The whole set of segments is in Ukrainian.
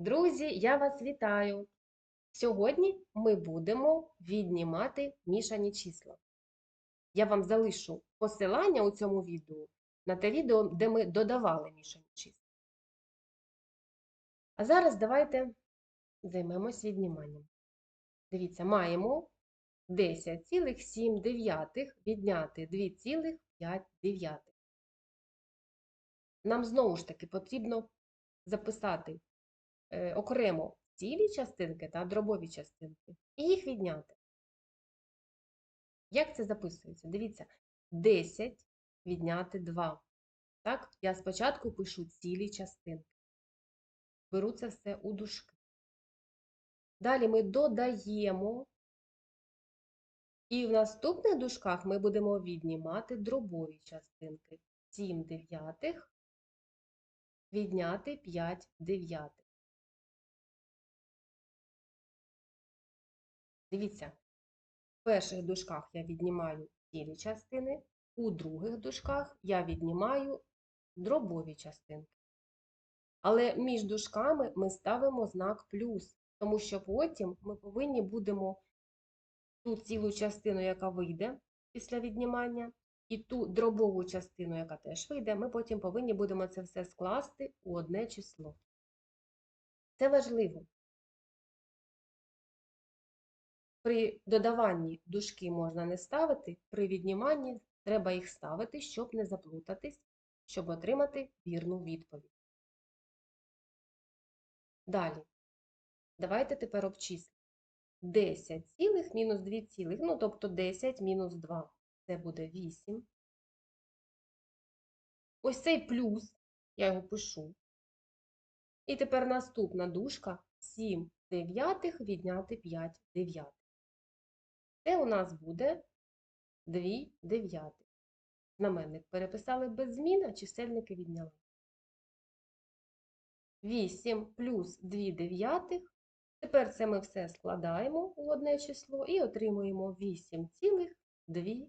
Друзі, я вас вітаю! Сьогодні ми будемо віднімати мішані числа. Я вам залишу посилання у цьому відео на те відео, де ми додавали мішані числа. А зараз давайте займемось відніманням. Дивіться, маємо 10,7 відняти 2,5. Нам знову ж таки потрібно записати окремо цілі частинки та дробові частинки і їх відняти. Як це записується? Дивіться, 10 відняти 2. Так, я спочатку пишу цілі частинки. Беру це все у дужки. Далі ми додаємо, і в наступних дужках ми будемо віднімати дробові частинки. 7 дев'ятих відняти 5 дев'ятих. Дивіться, в перших дужках я віднімаю цілі частини, у других дужках я віднімаю дробові частинки. Але між дужками ми ставимо знак плюс, тому що потім ми повинні будемо ту цілу частину, яка вийде після віднімання, і ту дробову частину, яка теж вийде, ми потім повинні будемо це все скласти у одне число. Це важливо. При додаванні дужки можна не ставити, при відніманні треба їх ставити, щоб не заплутатись, щоб отримати вірну відповідь. Далі. Давайте тепер обчислимо. 10 цілих мінус 2 цілих, ну, тобто 10 мінус 2. Це буде 8. Ось цей плюс, я його пишу. І тепер наступна дужка 7 дев'ятих відняти 5 дев'ятих. Це у нас буде 2 дев'ятих. Знаменник переписали без змін, а чисельники відняли. 8 плюс 2 дев'ятих. Тепер це ми все складаємо у одне число і отримуємо 8,2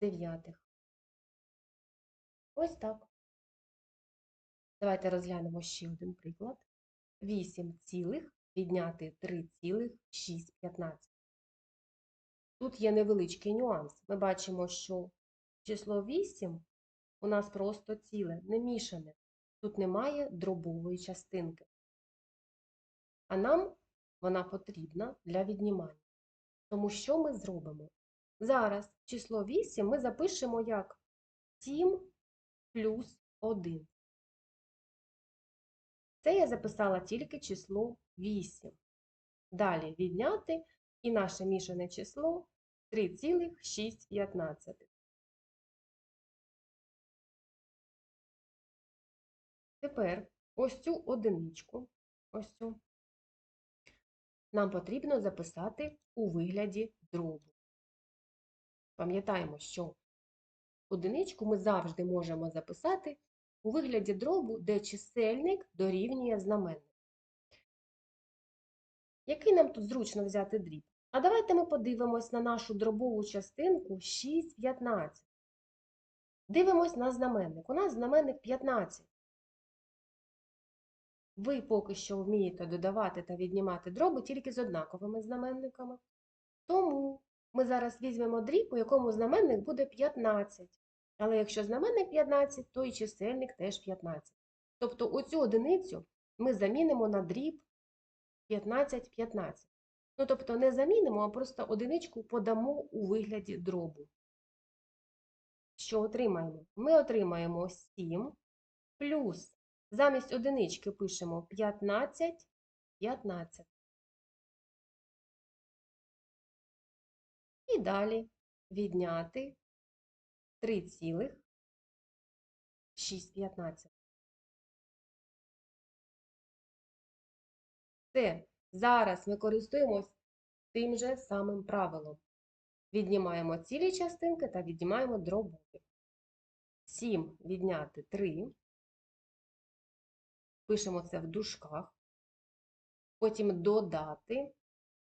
дев'ятих. Ось так. Давайте розглянемо ще один приклад. 8 цілих відняти 3,615. Тут є невеличкий нюанс. Ми бачимо, що число 8 у нас просто ціле, не мішане. Тут немає дробової частинки. А нам вона потрібна для віднімання. Тому що ми зробимо? Зараз число 8 ми запишемо як 7 плюс 1. Це я записала тільки число 8. Далі відняти і наше мішане число 3,615. Тепер ось цю одиничку, ось цю, нам потрібно записати у вигляді дробу. Пам'ятаємо, що одиничку ми завжди можемо записати у вигляді дробу, де чисельник дорівнює знаменник. Який нам тут зручно взяти дріб? А давайте ми подивимось на нашу дробову частинку 6,15. Дивимось на знаменник. У нас знаменник 15. Ви поки що вмієте додавати та віднімати дроби тільки з однаковими знаменниками. Тому ми зараз візьмемо дріб, у якому знаменник буде 15. Але якщо знаменник 15, то і чисельник теж 15. Тобто оцю одиницю ми замінимо на дріб 15, 15. Ну, тобто не замінимо, а просто одиничку подамо у вигляді дробу. Що отримаємо? Ми отримаємо 7 плюс замість одинички пишемо 15, 15. І далі відняти 3,615. Це зараз ми користуємось тим же самим правилом. Віднімаємо цілі частинки та віднімаємо дробові. 7 відняти 3. Пишемо це в дужках. Потім додати.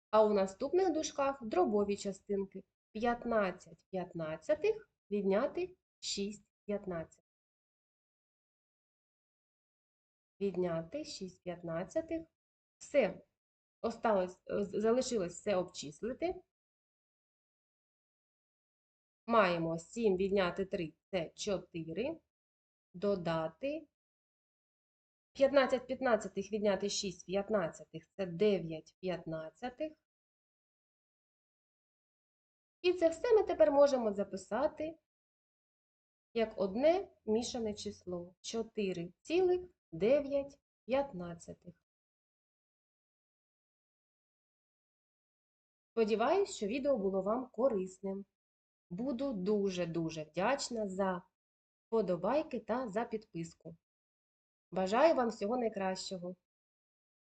А у наступних дужках дробові частинки. 15 п'ятнадцятих відняти 6 15. відняти 6 п'ятнадцятих. Все. Осталось, е, залишилось все обчислити. Маємо 7 відняти 3 – це 4. Додати 15 п'ятнадцятих відняти 6 п'ятнадцятих – це 9 п'ятнадцятих. І це все ми тепер можемо записати як одне мішане число 4,9 п'ятнадцятих. Сподіваюсь, що відео було вам корисним. Буду дуже-дуже вдячна за вподобайки та за підписку. Бажаю вам всього найкращого!